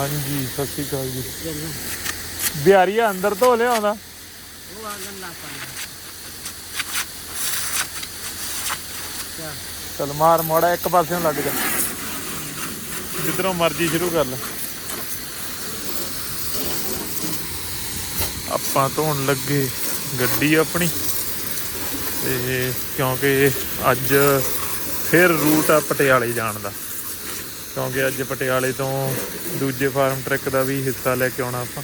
ਹਾਂਜੀ ਸਤਿ ਸ਼੍ਰੀ ਅਕਾਲ ਜੀ। ਬਿਹਾਰੀਆ ਅੰਦਰ ਧੋ ਲਿਆਉਂਦਾ ਉਹ ਆ ਗੰਦਾ ਪਾਣੀ। ਚੱਲ ਮਾਰ ਮੋੜਾ ਇੱਕ ਪਾਸਿਓਂ ਲੱਗ ਜਾ। ਜਿੱਧਰੋਂ ਮਰਜ਼ੀ ਸ਼ੁਰੂ ਕਰ ਲੈ। ਆਪਾਂ ਧੋਣ ਲੱਗੇ ਗੱਡੀ ਆਪਣੀ। ਤੇ ਕਿਉਂਕਿ ਅੱਜ ਫਿਰ ਰੂਟ ਆ ਪਟਿਆਲੇ ਜਾਣ ਦਾ। ਕਿਉਂਕਿ ਅੱਜ ਪਟਿਆਲੇ ਤੋਂ ਦੂਜੇ ਫਾਰਮ ਟਰੈਕ ਦਾ ਵੀ ਹਿੱਸਾ ਲੈ ਕੇ ਆਉਣਾ ਆਪਾਂ।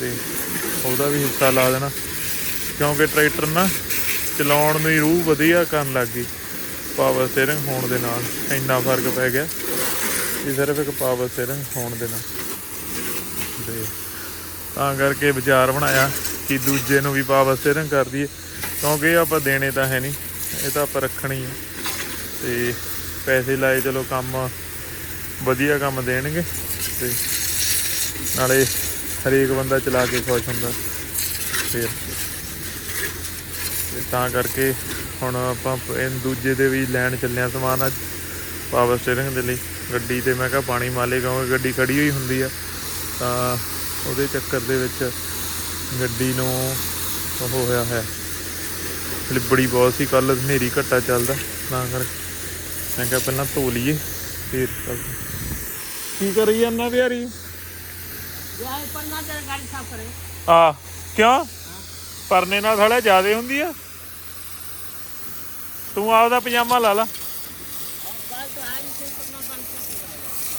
ਤੇ ਉਹਦਾ ਵੀ ਹਿੱਸਾ ਲਾ ਦੇਣਾ। ਕਿਉਂਕਿ ਟਰੈਕਟਰ ਨਾ ਚਲਾਉਣ ਨੂੰ ਹੀ ਰੂਹ ਵਧੀਆ ਕਰਨ ਲੱਗ ਗਈ। ਪਾਵਰ ਸਟੀਅਰਿੰਗ ਹੋਣ ਦੇ ਨਾਲ ਇੰਨਾ ਫ਼ਰਕ ਪੈ ਗਿਆ ਕਿ ਸਿਰਫ ਇੱਕ ਪਾਵਰ ਸਟੀਅਰਿੰਗ ਹੋਣ ਦੇ ਨਾਲ। ਤੇ ਤਾਂ ਕਰਕੇ ਵਿਚਾਰ ਬਣਾਇਆ ਕਿ ਦੂਜੇ ਨੂੰ ਵੀ ਪਾਵਰ ਸਟੀਅਰਿੰਗ ਕਰ ਦਈਏ। ਕਿਉਂਕਿ ਇਹ ਆਪਾਂ ਦੇਣੇ ਤਾਂ ਹੈ ਨਹੀਂ, ਇਹ ਤਾਂ ਆਪਾਂ ਰੱਖਣੀ ਆ। ਤੇ ਪੈਸੇ ਲਾਏ, ਚਲੋ ਕੰਮ ਵਧੀਆ ਕੰਮ ਦੇਣਗੇ ਤੇ ਨਾਲੇ ਹਰੇਕ ਬੰਦਾ ਚਲਾ ਕੇ ਖੁਸ਼ ਹੁੰਦਾ ਫਿਰ। ਤਾਂ ਕਰਕੇ ਹੁਣ ਆਪਾਂ ਇਹ ਦੂਜੇ ਦੇ ਵੀ ਲੈਣ ਚੱਲਿਆ ਸਮਾਨ ਅੱਜ ਪਾਵਰ ਸਟੀਅਰਿੰਗ ਦੇ ਲਈ। ਗੱਡੀ ਤੇ ਮੈਂ ਕਿਹਾ ਪਾਣੀ ਮਾਲੇ ਕਿਉਂਕਿ ਗੱਡੀ ਖੜੀ ਹੋਈ ਹੁੰਦੀ ਆ, ਤਾਂ ਉਹਦੇ ਚੱਕਰ ਦੇ ਵਿੱਚ ਗੱਡੀ ਨੂੰ ਉਹ ਹੋਇਆ ਹੈ। ਲਿਬੜੀ ਬਹੁਤ ਸੀ ਕੱਲ ਹਨੇਰੀ ਘੱਟਾ ਚੱਲਦਾ, ਤਾਂ ਕਰਕੇ ਮੈਂ ਕਿਹਾ ਪਹਿਲਾਂ ਧੋ ਲਈਏ ਫਿਰ ਚੱਲਦੇ ਕੀ ਕਰੀ ਜਾਂਦਾ ਬਿਹਾਰੀ ਯਾਰ ਪਰਨਾ ਤੇਰਾ ਗਾੜੀ ਸਾਫ਼ ਕਰੇ। ਆ ਕਿਉਂ? ਪਰਨੇ ਨਾਲ ਥੋੜਾ ਜ਼ਿਆਦਾ ਹੁੰਦੀ ਆ। ਤੂੰ ਆਪਦਾ ਪਜਾਮਾ ਲਾ ਲਾ।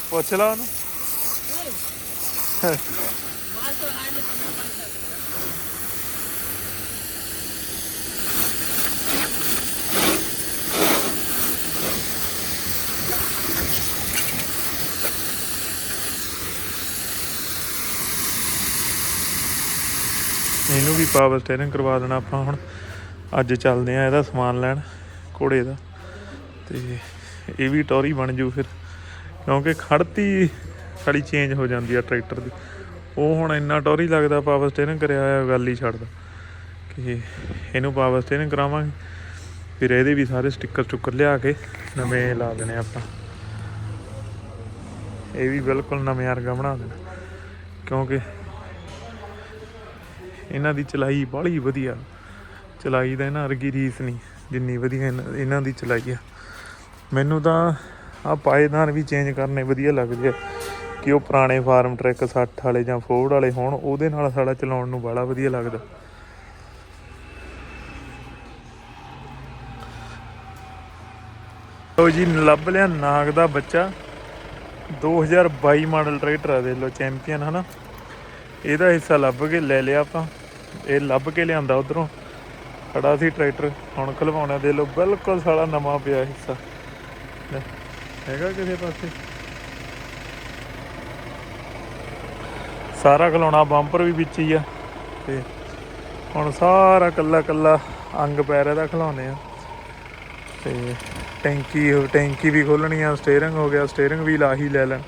ਪੁੱਛ ਲਾ ਉਹਨੂੰ। ਇਹਨੂੰ ਵੀ ਪਾਵਰ ਸਟੀਅਰਿੰਗ ਕਰਵਾ ਦੇਣਾ ਆਪਾਂ ਹੁਣ। ਅੱਜ ਚੱਲਦੇ ਆ ਇਹਦਾ ਸਮਾਨ ਲੈਣ, ਘੋੜੇ ਦਾ। ਤੇ ਇਹ ਵੀ ਟੌਰੀ ਬਣ ਜੂ ਫਿਰ। ਕਿਉਂਕਿ ਖੜਤੀ ਸਾਡੀ ਚੇਂਜ ਹੋ ਜਾਂਦੀ ਆ ਟਰੈਕਟਰ ਦੀ। ਉਹ ਹੁਣ ਇੰਨਾ ਟੌਰੀ ਲੱਗਦਾ ਪਾਵਰ ਸਟੀਅਰਿੰਗ ਕਰਿਆ ਹੋਇਆ, ਗੱਲ ਹੀ ਛੱਡਦਾ। ਕਿ ਇਹਨੂੰ ਪਾਵਰ ਸਟੀਅਰਿੰਗ ਕਰਾਵਾਂਗੇ। ਫਿਰ ਇਹਦੇ ਵੀ ਸਾਰੇ ਸਟicker ਸਟੁੱਕਰ ਲਿਆ ਕੇ ਨਵੇਂ ਲਾ ਦੇਣੇ ਆਪਾਂ। ਇਹ ਵੀ ਬਿਲਕੁਲ ਨਵੇਂ ਵਰਗਾ ਬਣਾ ਦੇਣਾ। ਕਿਉਂਕਿ ਇਹਨਾਂ ਦੀ ਚਲਾਈ ਬਾਹਲੀ ਵਧੀਆ। ਚਲਾਈ ਦਾ ਇਹਨਾਂ ਵਰਗੀ ਰੀਸ ਨਹੀਂ, ਜਿੰਨੀ ਵਧੀਆ ਇਹਨਾਂ- ਦੀ ਚਲਾਈ ਆ। ਮੈਨੂੰ ਤਾਂ ਆ ਪਾਏਦਾਨ ਵੀ ਚੇਂਜ ਕਰਨੇ ਵਧੀਆ ਲੱਗਦੇ ਆ ਕਿ ਉਹ ਪੁਰਾਣੇ ਫਾਰਮ ਟਰੈਕ 60 ਵਾਲੇ ਜਾਂ ਫੋਰਡ ਵਾਲੇ ਹੋਣ, ਉਹਦੇ ਨਾਲ ਸਾਡਾ ਚਲਾਉਣ ਨੂੰ ਬੜਾ ਵਧੀਆ ਲੱਗਦਾ। ਲੋ ਜੀ, ਲੱਭ ਲਿਆ ਨਾਗ ਦਾ ਬੱਚਾ। 2022 ਮਾਡਲ ਟਰੈਕਟਰ ਆ ਦੇ ਲਓ, ਚੈਂਪੀਅਨ, ਹਨਾ? ਇਹਦਾ ਹਿੱਸਾ ਲੱਭ ਕੇ ਲੈ ਲਿਆ ਆਪਾਂ। ਇਹ ਲੱਭ ਕੇ ਲਿਆਂਦਾ ਉਧਰੋਂ। ਖੜਾ ਸੀ ਟਰੈਕਟਰ, ਹੁਣ ਖਲਵਾਉਣਾ ਦੇ ਲੋ, ਬਿਲਕੁਲ ਸਾਲਾ ਨਵਾਂ ਪਿਆ ਹਿੱਸਾ। ਹੈਗਾ ਕਿਸੇ ਪਾਸੇ? ਸਾਰਾ ਖਲਾਉਣਾ, ਬੰਪਰ ਵੀ ਵਿੱਚ ਹੀ ਆ। ਤੇ ਹੁਣ ਸਾਰਾ ਕੱਲਾ ਕੱਲਾ ਅੰਗ ਪੈਰ ਇਹਦਾ ਖਲਾਉਣੇ ਆ। ਤੇ ਟੈਂਕੀ ਟੈਂਕੀ ਵੀ ਖੋਲਣੀ ਆ, ਸਟੀਅਰਿੰਗ ਹੋ ਗਿਆ, ਸਟੀਅਰਿੰਗ ਵੀਲ ਆਹੀ ਲੈ ਲੈਣ,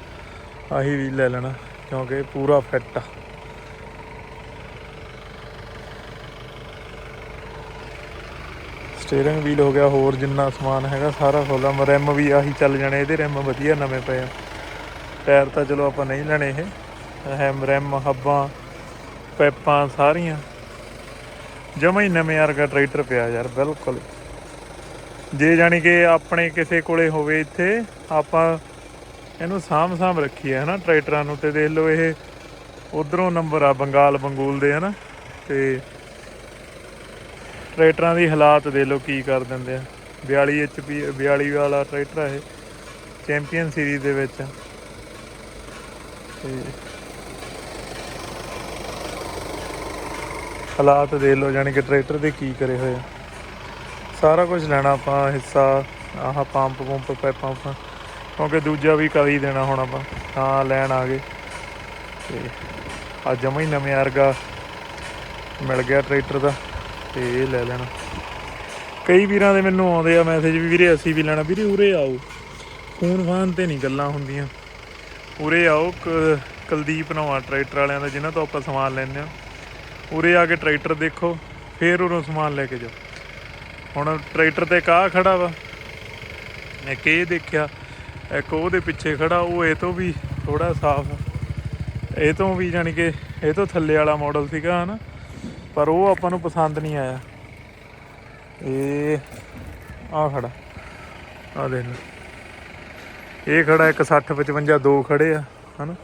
ਆਹੀ ਵੀ ਲੈ ਲੈਣਾ, ਕਿਉਂਕਿ ਪੂਰਾ ਫਿੱਟ ਆ। ਸਟੀਅਰਿੰਗ ਵੀਲ ਹੋ ਗਿਆ, ਹੋਰ ਜਿੰਨਾ ਸਮਾਨ ਹੈਗਾ, ਸਾਰਾ ਖੋਲਾ ਰਿਮ ਵੀ ਆਹੀ ਚੱਲ ਜਾਣੇ, ਇਹਦੇ ਰਿਮ ਵਧੀਆ ਨਵੇਂ ਪਏ ਆ। ਟਾਇਰ ਤਾਂ ਚਲੋ ਆਪਾਂ ਨਹੀਂ ਲੈਣੇ ਇਹ। ਹੈਮ ਰਿਮ ਹੱਬਾਂ, ਪੈਪਾਂ ਸਾਰੀਆਂ। ਜਮਾ ਹੀ ਨਵੇਂ ਵਰਗਾ ਟਰੈਕਟਰ ਪਿਆ ਯਾਰ, ਬਿਲਕੁਲ। ਜੇ ਜਾਣੀ ਕਿ ਆਪਣੇ ਕਿਸੇ ਕੋਲੇ ਹੋਵੇ ਇੱਥੇ, ਆਪਾਂ ਇਹਨੂੰ ਸਾਂਭ ਸਾਂਭ ਹੈ ਹਨਾ ਟਰੈਕਟਰਾਂ ਨੂੰ। ਤੇ ਦੇਖ ਲਓ ਇਹ ਉਧਰੋਂ ਨੰਬਰ ਆ, ਬੰਗਾਲ, ਬੰਗੂਲ ਦੇ, ਹਨਾ। ਤੇ ਟਰੈਕਟਰਾਂ ਦੀ ਹਾਲਾਤ ਦੇ ਲਓ ਕੀ ਕਰ ਦਿੰਦੇ ਆ। 42 HP 42 ਵਾਲਾ ਟਰੈਕਟਰ ਆ ਇਹ। ਚੈਂਪੀਅਨ ਸੀਰੀਜ਼ ਦੇ ਵਿੱਚ। ਆ। ਤੇ ਹਾਲਾਤ ਦੇ ਲਓ ਜਾਣੀ ਕਿ ਟਰੈਕਟਰ ਦੇ ਕੀ ਕਰੇ ਹੋਏ ਆ। ਸਾਰਾ ਕੁਝ ਲੈਣਾ ਆਪਾਂ, ਹਿੱਸਾ, ਆਹ ਪੰਪ ਪੰਪ, ਪੈਪਾਂ। ਕਿਉਂਕਿ ਦੂਜਾ ਵੀ ਕਰ ਹੀ ਦੇਣਾ ਹੁਣ ਆਪਾਂ। ਹਾਂ, ਲੈਣ ਆ ਗਏ। ਤੇ ਅੱਜ ਜਮਾ ਹੀ ਨਵੇਂ ਵਰਗਾ ਮਿਲ ਗਿਆ ਟਰੈਕਟਰ ਦਾ। ਤੇ ਇਹ ਲੈ ਲੈਣਾ। ਕਈ ਵੀਰਾਂ ਦੇ ਮੈਨੂੰ ਆਉਂਦੇ ਆ ਮੈਸੇਜ ਵੀ, ਵੀਰੇ ਅਸੀਂ ਵੀ ਲੈਣਾ। ਵੀਰੇ ਉਰੇ ਆਓ। ਫੋਨ ਫਾਨ ਤੇ ਨਹੀਂ ਗੱਲਾਂ ਹੁੰਦੀਆਂ। ਉਰੇ ਆਓ ਕ- ਕੁਲਦੀਪ ਨਵਾਂ ਟਰੈਕਟਰ ਵਾਲਿਆਂ ਦਾ, ਜਿਨ੍ਹਾਂ ਤੋਂ ਆਪਾਂ ਸਮਾਨ ਲੈਂਦੇ ਆ ਉਰੇ ਆ ਕੇ ਟਰੈਕਟਰ ਦੇਖੋ, ਫੇਰ ਉਰੋਂ ਸਮਾਨ ਲੈ ਕੇ ਜਾਓ। ਹੁਣ ਟਰੈਕਟਰ ਤੇ ਕਾਹ ਖੜਾ ਵਾ। ਮੈਂ ਕਿ ਇਹ ਦੇਖਿਆ, ਇੱਕ ਉਹਦੇ ਪਿੱਛੇ ਖੜਾ। ਉਹ ਇਹ ਤੋਂ ਵੀ ਥੋੜਾ ਸਾਫ਼ ਆ। ਇਹ ਤੋਂ ਵੀ ਜਾਣੀ ਕਿ, ਇਹ ਤੋਂ ਥੱਲੇ ਵਾਲਾ ਮਾਡਲ ਸੀਗਾ, ਹਨਾ? ਪਰ ਉਹ ਆਪਾਂ ਨੂੰ ਪਸੰਦ ਨਹੀਂ ਆਇਆ। ਇਹ ਆ ਖੜਾ। ਆ ਦੇਖ ਲੈ। ਇਹ ਖੜਾ ਇੱਕ 60 55 ਦੋ ਖੜੇ ਆ, ਹਨਾ?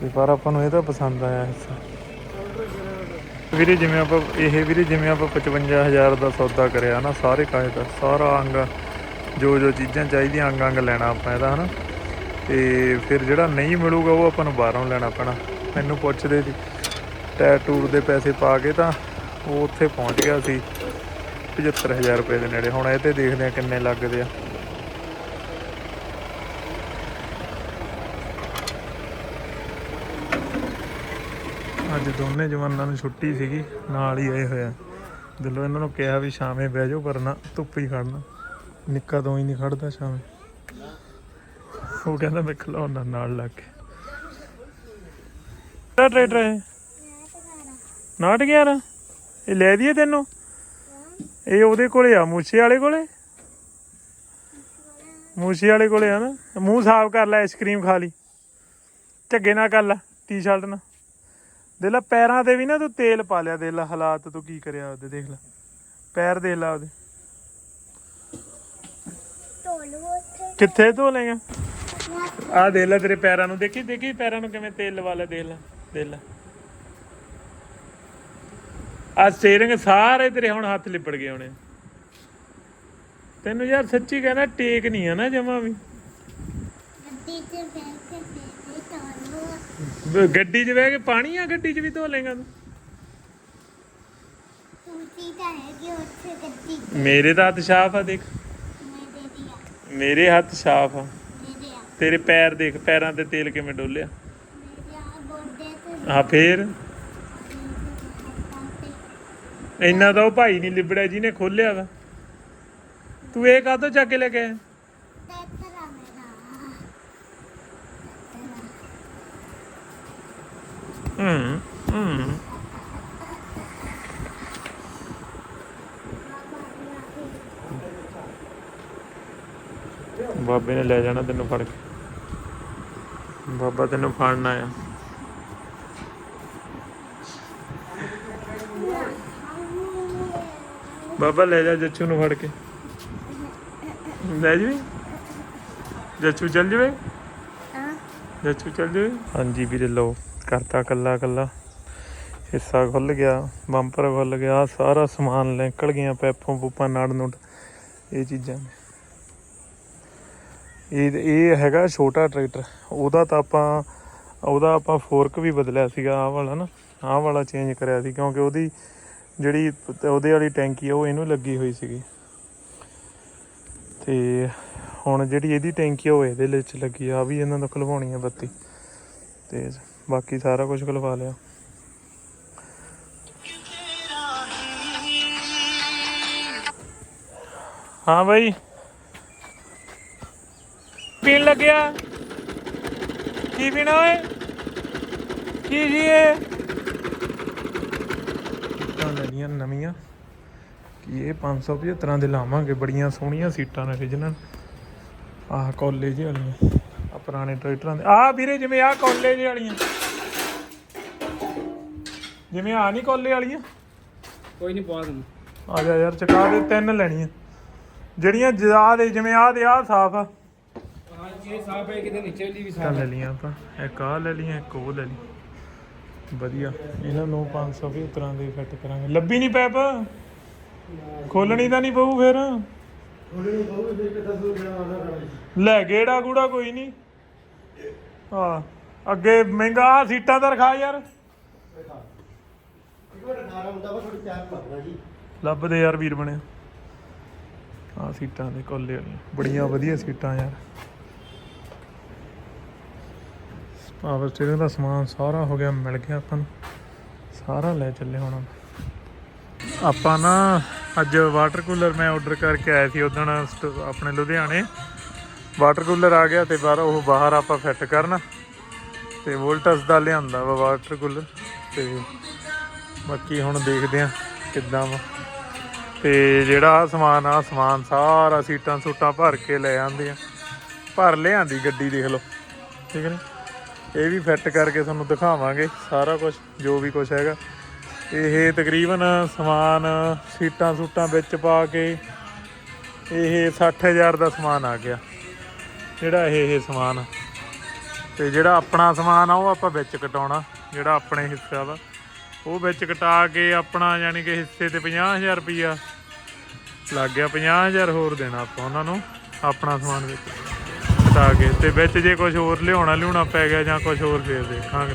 ਤੇ ਪਰ ਆਪਾਂ ਨੂੰ ਇਹ ਤਾਂ ਪਸੰਦ ਆਇਆ ਹਿੱਸਾ। ਵੀਰੇ, ਜਿਵੇਂ ਆਪਾਂ, ਇਹ ਵੀਰੇ, ਜਿਵੇਂ ਆਪਾਂ 55000 ਦਾ ਸੌਦਾ ਕਰਿਆ ਨਾ, ਸਾਰੇ ਕਾਹੇ ਦਾ ਸਾਰਾ ਅੰਗ ਜੋ ਜੋ ਚੀਜ਼ਾਂ ਚਾਹੀਦੀਆਂ ਅੰਗ ਅੰਗ ਲੈਣਾ ਆਪਾਂ ਇਹਦਾ, ਹਨਾ? ਤੇ ਫਿਰ ਜਿਹੜਾ ਨਹੀਂ ਮਿਲੂਗਾ ਉਹ ਆਪਾਂ ਨੂੰ ਬਾਹਰੋਂ ਲੈਣਾ ਪੈਣਾ। ਮੈਨੂੰ ਪੁੱਛਦੇ ਸੀ ਟਾਇਰ ਟੂਰ ਦੇ ਪੈਸੇ ਪਾ ਕੇ ਤਾਂ ਉਹ ਉੱਥੇ ਪਹੁੰਚ ਗਿਆ ਸੀ 75000 ਰੁਪਏ ਦੇ ਨੇੜੇ। ਹੁਣ ਇਹ ਤੇ ਦੇਖਦੇ ਆ ਕਿੰਨੇ ਲੱਗਦੇ ਆ। ਅੱਜ ਦੋਨੇ ਜਵਾਨਾਂ ਨੂੰ ਛੁੱਟੀ ਸੀਗੀ, ਨਾਲ ਹੀ ਆਏ ਹੋਇਆ ਦਿਲੋਂ ਇਹਨਾਂ ਨੂੰ ਕਿਹਾ ਵੀ ਸ਼ਾਮੇ ਬਹਿ ਜਾਓ ਪਰ ਨਾ ਧੁੱਪ ਹੀ ਖੜਨਾ। ਨਿੱਕਾ ਤੋਂ ਹੀ ਨਹੀਂ ਖੜਦਾ ਸ਼ਾਮੇ। ਉਹ ਕਹਿੰਦਾ ਮੈਂ ਖਲਾਉਣਾ ਨਾਲ ਲੱਗ ਕੇ। ਕਿਹੜਾ ਟਰੈਕਟਰ ਹੈ ਨਾਟ ਗਿਆ ਨਾ। ਇਹ ਲੈ ਦਈਏ ਤੈਨੂੰ। ਇਹ ਉਹਦੇ ਕੋਲੇ ਆ ਮੂਸੇ ਵਾਲੇ ਕੋਲੇ। ਮੂਸੇ ਵਾਲੇ ਕੋਲੇ ਆ ਨਾ। ਮੂੰਹ ਸਾਫ਼ ਕਰ ਲੈ ਆਈਸਕ੍ਰੀਮ ਖਾ ਲਈ। ਝੱਗੇ ਨਾ ਕਰ ਲੈ ਟੀ-ਸ਼ਰਟ ਨਾਲ। ਦੇਖ ਲੈ ਪੈਰਾਂ ਤੇ ਵੀ ਨਾ ਤੂੰ ਤੇਲ ਪਾ ਲਿਆ ਦੇਖ ਲੈ ਹਾਲਾਤ ਤੂੰ ਕੀ ਕਰਿਆ ਉਹਦੇ ਦੇਖ ਲੈ। ਪੈਰ ਦੇਖ ਲੈ ਉਹਦੇ। ਕਿੱਥੇ ਧੋ ਲੇਗਾ ਆ ਦੇਖ ਲੈ ਤੇਰੇ ਪੈਰਾਂ ਨੂੰ। ਦੇਖੀ ਦੇਖੀ ਪੈਰਾਂ ਨੂੰ ਕਿਵੇਂ ਤੇਲ ਲਵਾ ਲੈ ਦੇਖ ਲੈ ਦੇਖ ਲੈ। ਆ ਸਟੀਅਰਿੰਗ ਸਾਰੇ ਤੇਰੇ ਹੁਣ ਹੱਥ ਲਿਪੜ ਗਏ ਹੋਣੇ। ਤੈਨੂੰ ਯਾਰ ਸੱਚੀ ਕਹਿਣਾ ਟੇਕ ਨਹੀਂ ਆ ਨਾ ਜਮਾ ਵੀ। ਗੱਡੀ 'ਚ ਬਹਿ ਕੇ ਪਾਣੀ ਆ ਗੱਡੀ 'ਚ ਵੀ ਧੋ ਲੇਗਾ ਤੂੰ। ਮੇਰੇ ਤਾਂ ਹੱਥ ਸਾਫ਼ ਆ ਦੇਖ। ਮੇਰੇ ਹੱਥ ਸਾਫ਼ ਆ। ਤੇਰੇ ਪੈਰ ਦੇਖ, ਪੈਰਾਂ ਤੇ ਤੇਲ ਕਿਵੇਂ ਡੋਲਿਆ? ਹਾਂ, ਫੇਰ? ਇੰਨਾ ਤਾਂ ਉਹ ਭਾਈ ਨਹੀਂ ਲਿਬੜਿਆ ਜਿਹਨੇ ਖੋਲਿਆ ਵਾ। ਤੂੰ ਇਹ ਕਾਹਤੋਂ ਚੱਕ ਕੇ ਲੈ ਕੇ ਹੂੰ ਹੂੰ। ਬਾਬੇ ਨੇ ਲੈ ਜਾਣਾ ਤੈਨੂੰ ਫੜ ਕੇ। ਬਾਬਾ ਤੈਨੂੰ ਫੜਨ ਆਇਆ। ਬਾਬਾ ਲੈ ਜਾ ਜੱਚੂ ਨੂੰ ਫੜ ਕੇ। ਲੈ ਜਵੇ ਜੱਚੂ ਚੱਲ ਜਵੇ ਜੱਚੂ ਚੱਲ ਜਵੇ ਹਾਂਜੀ ਵੀਰੇ ਲਓ ਕਰਤਾ ਕੱਲਾ ਕੱਲਾ। ਹਿੱਸਾ ਖੁੱਲ ਗਿਆ ਬੰਪਰ ਖੁੱਲ ਗਿਆ ਸਾਰਾ ਸਮਾਨ ਨਿਕਲ ਗਿਆ ਪੈਪੋਂ ਪੂਪਾਂ ਨਾੜ ਨੂੜ ਇਹ ਚੀਜ਼ਾਂ। ਨੇ ਇਹ ਇਹ ਹੈਗਾ ਛੋਟਾ ਟਰੈਕਟਰ। ਉਹਦਾ ਤਾਂ ਆਪਾਂ, ਉਹਦਾ ਆਪਾਂ ਫੋਰਕ ਵੀ ਬਦਲਿਆ ਸੀਗਾ, ਆਹ ਵਾਲਾ ਨਾ, ਆਹ ਵਾਲਾ ਚੇਂਜ ਕਰਿਆ ਸੀ, ਕਿਉਂਕਿ ਉਹਦੀ ਜਿਹੜੀ ਉਹਦੇ ਵਾਲੀ ਟੈਂਕੀ ਆ, ਉਹ ਇਹਨੂੰ ਲੱਗੀ ਹੋਈ ਸੀਗੀ। ਤੇ ਹੁਣ ਜਿਹੜੀ ਇਹਦੀ ਟੈਂਕੀ ਆ, ਉਹ ਇਹਦੇ ਵਿੱਚ ਲੱਗੀ ਆ, ਆਹ ਵੀ ਇਹਨਾਂ ਤੋਂ ਖਲਵਾਉਣੀ ਆ ਬੱਤੀ। ਤੇ ਬਾਕੀ ਸਾਰਾ ਕੁਝ ਖਲਵਾ ਲਿਆ। ਹਾਂ ਬਾਈ। ਪੀਣ ਲੱਗਿਆ। ਕੀ ਪੀਣਾ ਓਏ? ਕੀ ਜੀ ਇਹ? ਸੀਟਾਂ ਲੈਣੀਆਂ ਨਵੀਆਂ। ਕੀ ਇਹ 575 ਦੇ ਲਾਵਾਂਗੇ। ਬੜੀਆਂ ਸੋਹਣੀਆਂ ਸੀਟਾਂ ਨੇ origignal ਆਹ ਕਾਲਜ ਵਾਲੀਆਂ। ਆ ਪੁਰਾਣੇ ਟਰੈਕਟਰਾਂ ਦੇ। ਆ ਵੀਰੇ ਜਿਵੇਂ ਆ ਕਾਲਜ ਵਾਲੀਆਂ। ਜਿਵੇਂ ਆ ਨਹੀਂ ਕਾਲਜ ਵਾਲੀਆਂ? ਕੋਈ ਨਹੀਂ ਪਵਾ ਦੂੰ ਆ ਜਾ ਯਾਰ ਚਕਾ ਦੇ ਤਿੰਨ ਲੈਣੀਆਂ। ਜਿਹੜੀਆਂ ਜਾ ਦੇ ਜਿਵੇਂ ਆ ਦੇ ਆ ਸਾਫ਼ ਆ। ਇਹ ਸਾਫ਼ ਹੈ ਕਿਤੇ ਨੀਚੇ ਵਾਲੀ ਵੀ ਤਾਂ ਸਾਫ਼ ਲੈ ਹੈ। ਲਈਆਂ ਆਪਾਂ। ਇੱਕ ਆ ਲੈ ਲਈਆਂ ਇੱਕ ਉਹ ਲੈ ਲਈ ਵਧੀਆ। ਇਹਨਾਂ ਨੂੰ 500 ਵੀ ਤਰ੍ਹਾਂ ਦੇ ਫਿੱਟ ਕਰਾਂਗੇ। ਲੱਭੀ ਨਹੀਂ ਪੈਪ? ਖੋਲਣੀ ਤਾਂ ਨਹੀਂ ਪਊ ਫਿਰ? ਲੈ ਗੇੜਾ ਗੂੜਾ ਕੋਈ ਨਹੀਂ ਅੱਗੇ ਮਹਿੰਗਾ ਸੀਟਾਂ ਤਾਂ ਰਖਾ ਯਾਰ। ਲੱਭਦੇ ਯਾਰ ਵੀਰ ਬਣਿਆ। ਆ ਸੀਟਾਂ ਦੇ ਕੋਲੇ ਵਾਲੀਆਂ ਬੜੀਆਂ ਵਧੀਆ ਸੀਟਾਂ ਯਾਰ। ਪਾਵਰ ਸਟੀਅਰਿੰਗ ਦਾ ਸਮਾਨ ਸਾਰਾ ਹੋ ਗਿਆ, ਮਿਲ ਗਿਆ ਆਪਾਂ ਨੂੰ। ਸਾਰਾ ਲੈ ਚੱਲੇ ਹੁਣ ਆਪਾਂ। ਨਾ ਅੱਜ ਵਾਟਰ ਕੂਲਰ ਮੈਂ ਆਰਡਰ ਕਰਕੇ ਆਇਆ ਸੀ ਉਦੋਂ ਆਪਣੇ ਲੁਧਿਆਣੇ। ਵਾਟਰ ਕੂਲਰ ਆ ਗਿਆ ਤੇ ਬਾਹਰ ਉਹ ਬਾਹਰ ਆਪਾਂ ਫਿੱਟ ਕਰਨ। ਤੇ ਵੋਲਟਸ ਦਾ ਲਿਆਂਦਾ ਵਾ ਵਾਟਰ ਕੂਲਰ ਤੇ ਬਾਕੀ ਹੁਣ ਦੇਖਦੇ ਆ ਕਿੱਦਾਂ ਵਾ। ਤੇ ਜਿਹੜਾ ਆਹ ਸਮਾਨ ਆ, ਸਮਾਨ ਸਾਰਾ ਸੀਟਾਂ ਸੂਟਾਂ ਭਰ ਕੇ ਲੈ ਆਂਦੇ ਆ। ਭਰ ਲਿਆਂਦੀ ਗੱਡੀ ਦੇਖ ਲਓ। ਠੀਕ ਨੇ? ਇਹ ਵੀ ਫਿੱਟ ਕਰਕੇ ਤੁਹਾਨੂੰ ਦਿਖਾਵਾਂਗੇ ਸਾਰਾ ਕੁਝ ਜੋ ਵੀ ਕੁਝ ਹੈਗਾ। ਇਹ ਤਕਰੀਬਨ ਸਮਾਨ ਸੀਟਾਂ ਸੂਟਾਂ ਵਿੱਚ ਪਾ ਕੇ ਇਹ 60000 ਦਾ ਸਮਾਨ ਆ ਗਿਆ। ਜਿਹੜਾ ਇਹ ਇਹ ਸਮਾਨ ਆ। ਤੇ ਜਿਹੜਾ ਆਪਣਾ ਸਮਾਨ ਆ, ਉਹ ਆਪਾਂ ਵਿੱਚ ਕਟਾਉਣਾ, ਜਿਹੜਾ ਆਪਣੇ ਹਿੱਸਾ ਵਾ। ਉਹ ਵਿੱਚ ਕਟਾ ਕੇ ਆਪਣਾ ਯਾਨੀ ਕਿ ਹਿੱਸੇ ਤੇ 50000 ਰੁਪਈਆ ਲੱਗ ਗਿਆ। 50000 ਹੋਰ ਦੇਣਾ ਆਪਾਂ ਉਹਨਾਂ ਨੂੰ, ਆਪਣਾ ਸਮਾਨ ਵਿੱਚ। ਆ ਗਏ ਤੇ ਵਿੱਚ ਜੇ ਕੁਝ ਹੋਰ ਲਿਆਉਣਾ ਲਿਆਉਣਾ ਪੈ ਗਿਆ ਜਾਂ ਕੁਝ ਹੋਰ ਫੇਰ ਦੇਖਾਂਗੇ।